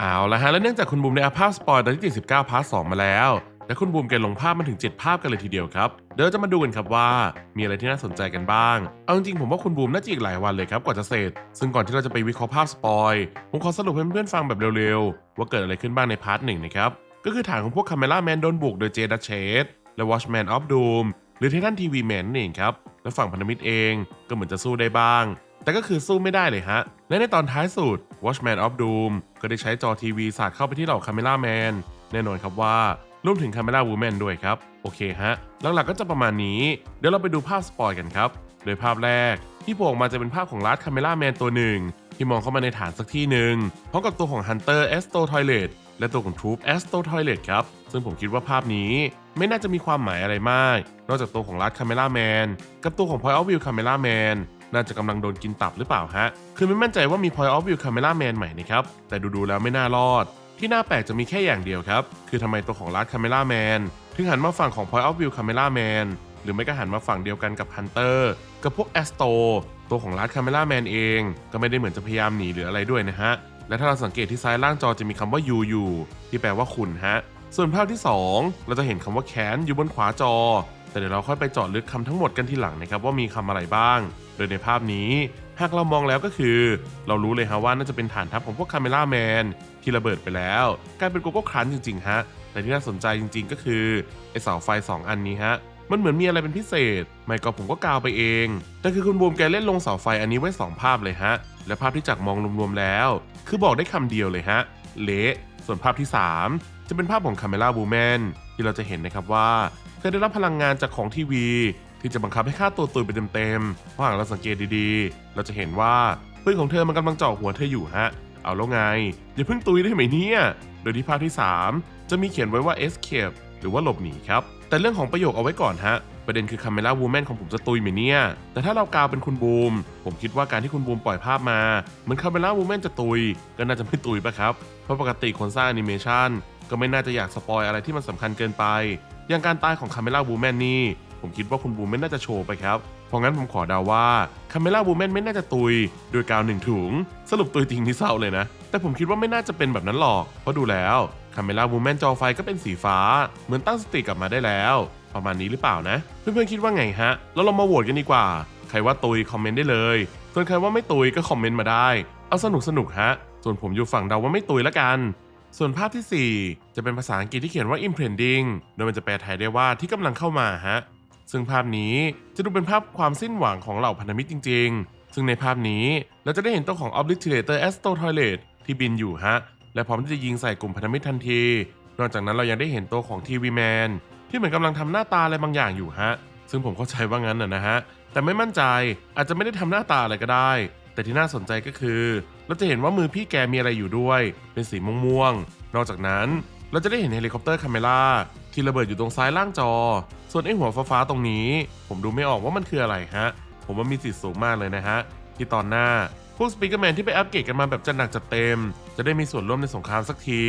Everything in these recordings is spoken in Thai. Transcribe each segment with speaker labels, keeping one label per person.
Speaker 1: เอาละฮะ แล้วเนื่องจากคุณบูมได้อัพภาพสปอยตอนที่ 79 พาร์ท 2 มาแล้ว และคุณบูมแกลงภาพมาถึง 7 ภาพกันเลยทีเดียวครับ เดี๋ยวจะมาดูกันครับว่า มีอะไรที่น่าสนใจกันบ้าง เอาจริงๆผมว่าคุณบูมน่าจะอีกหลายวันเลยครับกว่าจะเสร็จ ซึ่งก่อนที่เราจะไปวิเคราะห์ภาพสปอย ผมขอสรุปให้เพื่อนๆฟังแบบเร็วๆ ว่าเกิดอะไรขึ้นบ้างในพาร์ทหนึ่งนะครับ ก็คือฐานของพวกคาเมล่าแมนโดนบุกโดยเจดัชเชสและวอชแมนออฟดูมหรือไททันทีวีแมนนั่เองครับ และฝั่งพันธมิตรเองก็เหมือนจะสู้ได้บ้าง แต่ก็คือสู้ไม่ได้เลยฮะ และในตอนท้ายสุด Watchman of Doom ก็ได้ใช้จอทีวีสาดเข้าไปที่เหล่าคาเมล่าแมนแน่นอนครับว่ารวมถึงคาเมล่าวูแมนด้วยครับ โอเคฮะ หลักๆก็จะประมาณนี้ เดี๋ยวเราไปดูภาพสปอยกันครับ โดยภาพแรกที่โผล่ออกมาจะเป็นภาพของลัดคาเมล่าแมนตัวหนึ่ง ที่มองเข้ามาในฐานสักที่หนึ่งพร้อมกับตัวของ Hunter a s t o Toilet และตัวของ Troop a s t o Toilet ครับ ซึ่งผมคิดว่าภาพนี้ไม่น่าจะมีความหมายอะไรมาก นอกจากตัวของลัดคาเมล่าแมนกับตัวของ Point of View Camera Man น่าจะกำลังโดนกินตับหรือเปล่าฮะ คือไม่มั่นใจว่ามี Point of View Camera Man ใหม่นะครับ แต่ดูๆแล้วไม่น่ารอด ที่น่าแปลกจะมีแค่อย่างเดียวครับ คือทำไมตัวของลัดคาเมล่าแมนถึงหันมาฝั่งของ Point of View Camera Man หรือไม่ก็หันมาฝั่งเดียวกันกับ Hunter กับพวก a s t o ตัวของลัดคาเมล่าแมนเอง ก็ไม่ได้เหมือนจะพยายามหนีหรืออะไรด้วยนะฮะ และถ้าเราสังเกตที่ซ้ายล่างจอจะมีคำว่า you อยู่ที่แปลว่าคุณฮะ ส่วนภาพที่ 2 เราจะเห็นคำว่าแคนอยู่บนขวาจอ แต่เดี๋ยวเราค่อยไปเจาะลึกคำทั้งหมดกันทีหลังนะครับว่ามีคำอะไรบ้าง โดยในภาพนี้หากเรามองแล้วก็คือ เรารู้เลยฮะว่าน่าจะเป็นฐานทัพของพวกคาเมล่าแมนที่ระเบิดไปแล้วกลายเป็นโกโก้ครันจริงๆฮะแต่ที่น่าสนใจจริง ๆ ก็คือไอเสาไฟ 2 อันนี้ฮะมันเหมือนมีอะไรเป็นพิเศษ ไม่ก็ผมก็กาวไปเอง แต่คือคุณบูมแกเล่นลงเสาไฟอันนี้ไว้ 2 ภาพเลยฮะ และภาพที่จากมองรวมๆแล้ว คือบอกได้คำเดียวเลยฮะ เละ ส่วนภาพที่ 3 จะเป็นภาพของคาเมล่าบูแมนที่เราจะเห็นนะครับว่า เธอได้รับพลังงานจากของทีวี ที่จะบังคับให้ฆ่าตัวตุยไปเต็มๆเพราะหากเราสังเกตดีๆ เราจะเห็นว่าปืนของเธอมันกำลังเจาะหัวเธออยู่ฮะ เอาแล้วไง อย่าเพิ่งตุยได้ไหมเนี่ย โดยที่ภาพที่ 3 จะมีเขียนไว้ว่า escape หรือว่าหลบหนีครับ แต่เรื่องของประโยคเอาไว้ก่อนฮะ ประเด็นคือคาเมล่าวูแมนของผมจะตุยไหมเนี่ย แต่ถ้าเรากาวเป็นคุณบูม ผมคิดว่าการที่คุณบูมปล่อยภาพมาเหมือนคาเมล่าวูแมนจะตุย ก็น่าจะไม่ตุยปะครับ เพราะปกติคนสร้างแอนิเมชันก็ไม่น่าจะอยากสปอยอะไรที่มันสำคัญเกินไป อย่างการตายของคาเมล่าวูแมนนี่ ผมคิดว่าคุณบูมไม่น่าจะโชว์ไปครับ เพราะงั้นผมขอเดาว่าคาเมล่าวูแมนไม่น่าจะตุย โดยกาวหนึ่งถุง สรุปตุยจริงที่เศร้าเลยนะ แต่ผมคิดว่าไม่น่าจะเป็นแบบนั้นหรอก เพราะดูแล้วคาเมล่าวูแมนจอไฟก็เป็นสีฟ้า เหมือนตั้งสติกลับมาได้แล้ว ประมาณนี้หรือเปล่านะ เพื่อนๆคิดว่าไงฮะ แล้วเรามาโหวตกันดีกว่า ใครว่าตุยคอมเมนต์ได้เลย ส่วนใครว่าไม่ตุยก็คอมเมนต์มาได้ เอาสนุกสนุกฮะ ส่วนผมอยู่ฝั่งเดาว่าไม่ตุยละกัน ส่วนภาพทีสี่ 4 จะเป็นภาษาอังกฤษที่เขียนว่า impending โดยมันจะแปลไทยได้ว่าที่กำลังเข้ามาฮะ ซึ่งภาพนี้จะดูเป็นภาพความสิ้นหวังของเหล่าพันธมิตรจริง ๆ ซึ่งในภาพนี้เราจะได้เห็นตัวของ Obliterator Astro Toilet ที่บินอยู่ฮะ และพร้อมที่จะยิงใส่กลุ่มพันธมิตรทันที นอกจากนั้นเรายังได้เห็นตัวของทีวีแมนที่เหมือนกำลังทำหน้าตาอะไรบางอย่างอยู่ฮะ ซึ่งผมเข้าใจว่างั้นนะนะฮะ แต่ไม่มั่นใจอาจจะไม่ได้ทำหน้าตาอะไรก็ได้ แต่ที่น่าสนใจก็คือ เราจะเห็นว่ามือพี่แกมีอะไรอยู่ด้วย เป็นสีม่วงๆ นอกจากนั้นเราจะได้เห็นเฮลิคอปเตอร์คาเมล่าที่ระเบิดอยู่ตรงซ้ายล่างจอ ส่วนไอ้หัวฟ้าๆตรงนี้ ผมดูไม่ออกว่ามันคืออะไรฮะ ผมว่ามีสิทธิ์สูงมากเลยนะฮะ ที่ตอนหน้าพวกสปีกเกอร์แมนที่ไปอัปเกรดกันมาแบบจัดหนักจัดเต็ม จะได้มีส่วนร่วมในสงครามสักที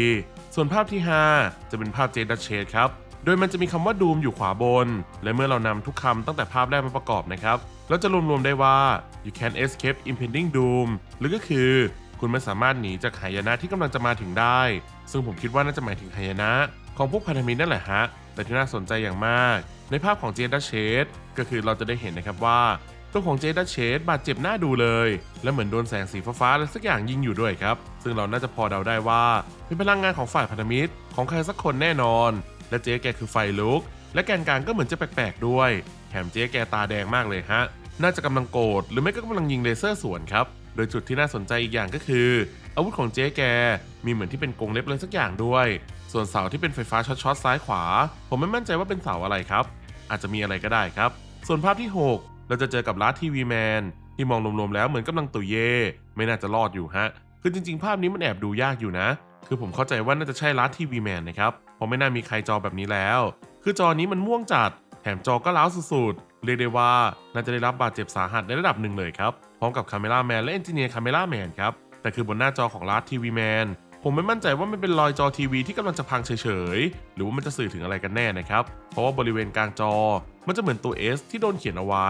Speaker 1: ส่วนภาพที่ 5 จะเป็นภาพเจดัชเชดครับ โดยมันจะมีคำว่าดูมอยู่ขวาบน และเมื่อเรานำทุกคำตั้งแต่ภาพแรกมาประกอบนะครับ เราจะรวมๆได้ว่า you can escape impending doom หรือก็คือคุณไม่สามารถหนีจากหายนะที่กำลังจะมาถึงได้ ซึ่งผมคิดว่าน่าจะหมายถึงหายนะ ของพวกพันธมิตรนั่นแหละฮะ แต่ที่น่าสนใจอย่างมาก ในภาพของเจดัชเชดก็คือเราจะได้เห็นนะครับว่า ตัวของเจดัชเชดบาดเจ็บหน้าดูเลย และเหมือนโดนแสงสีฟ้าๆอะไรสักอย่างยิงอยู่ด้วยครับ ซึ่งเราน่าจะพอเดาได้ว่าเป็นพลังงานของฝ่ายพันธมิตร ของใครสักคนแน่นอน และเจ๊แกคือไฟลุก และแกนกลางก็เหมือนจะแปลกๆด้วย แถมเจ๊แกตาแดงมากเลยฮะ น่าจะกำลังโกรธหรือไม่ก็กำลังยิงเลเซอร์สวนครับ โดยจุดที่น่าสนใจอีกอย่างก็คือ อาวุธของเจ๊แก มีเหมือนที่เป็นกรงเล็บอะไรสักอย่างด้วย ส่วนเสาที่เป็นไฟฟ้าช็อตๆซ้ายขวา ผมไม่มั่นใจว่าเป็นเสาอะไรครับ อาจจะมีอะไรก็ได้ครับ ส่วนภาพที่ 6 เราจะเจอกับลาทีวีแมนที่มองรวมๆแล้วเหมือนกำลังตุยเย่ไม่น่าจะรอดอยู่ฮะ คือจริง ๆ ภาพนี้มันแอบดูยากอยู่นะ คือผมเข้าใจว่าน่าจะใช่ลาทีวีแมนนะครับ เพราะไม่น่ามีใครจอแบบนี้แล้ว คือจอนี้มันม่วงจัด แถมจอก็ล้าวสุดๆ เรียกได้ว่าน่าจะได้รับบาดเจ็บสาหัสในระดับหนึ่งเลยครับ พร้อมกับคาเมล่าแมนและเอนจิเนียร์คาเมล่าแมนครับ แต่คือบนหน้าจอของลาร์ทีวีแมนผมไม่มั่นใจว่ามันเป็นรอยจอทีวีที่กำลังจะพังเฉยๆ หรือว่ามันจะสื่อถึงอะไรกันแน่นะครับ เพราะว่าบริเวณกลางจอ มันจะเหมือนตัว S ที่โดนเขียนเอาไว้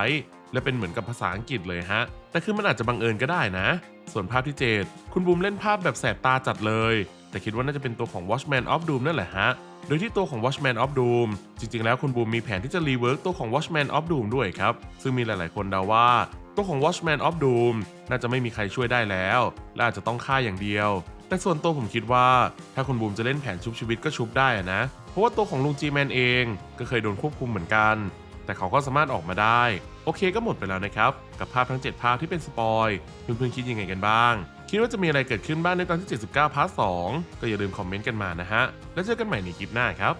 Speaker 1: และเป็นเหมือนกับภาษาอังกฤษเลยฮะ แต่คือมันอาจจะบังเอิญก็ได้นะ ส่วนภาพที่ 7 คุณบูมเล่นภาพแบบแสบตาจัดเลย แต่คิดว่าน่าจะเป็นตัวของ Watchman of Doom นั่นแหละฮะ โดยที่ตัวของ Watchman of Doom จริงๆ แล้วคุณบูมมีแผนที่จะรีเวิร์กตัวของ Watchman of Doom ด้วยครับ ซึ่งมีหลายๆ คนเดาว่า ตัวของ Watchman of Doom น่าจะไม่มีใครช่วยได้แล้ว และอาจจะต้องฆ่าอย่างเดียว แต่ส่วนตัวผมคิดว่า ถ้าคุณบูมจะเล่นแผนชุบชีวิตก็ชุบได้อะนะ เพราะว่าตัวของลุงจีแมนเองก็เคยโดนควบคุมเหมือนกัน แต่เขาก็สามารถออกมาได้ โอเคก็หมดไปแล้วนะครับ กับภาพทั้ง 7 ภาพที่เป็นสปอยเพื่อนๆคิดยังไงกันบ้าง คิดว่าจะมีอะไรเกิดขึ้นบ้างในตอนที่ 79 พาร์ท 2 ก็อย่าลืมคอมเมนต์กันมานะฮะ แล้วเจอกันใหม่ในคลิปหน้าครับ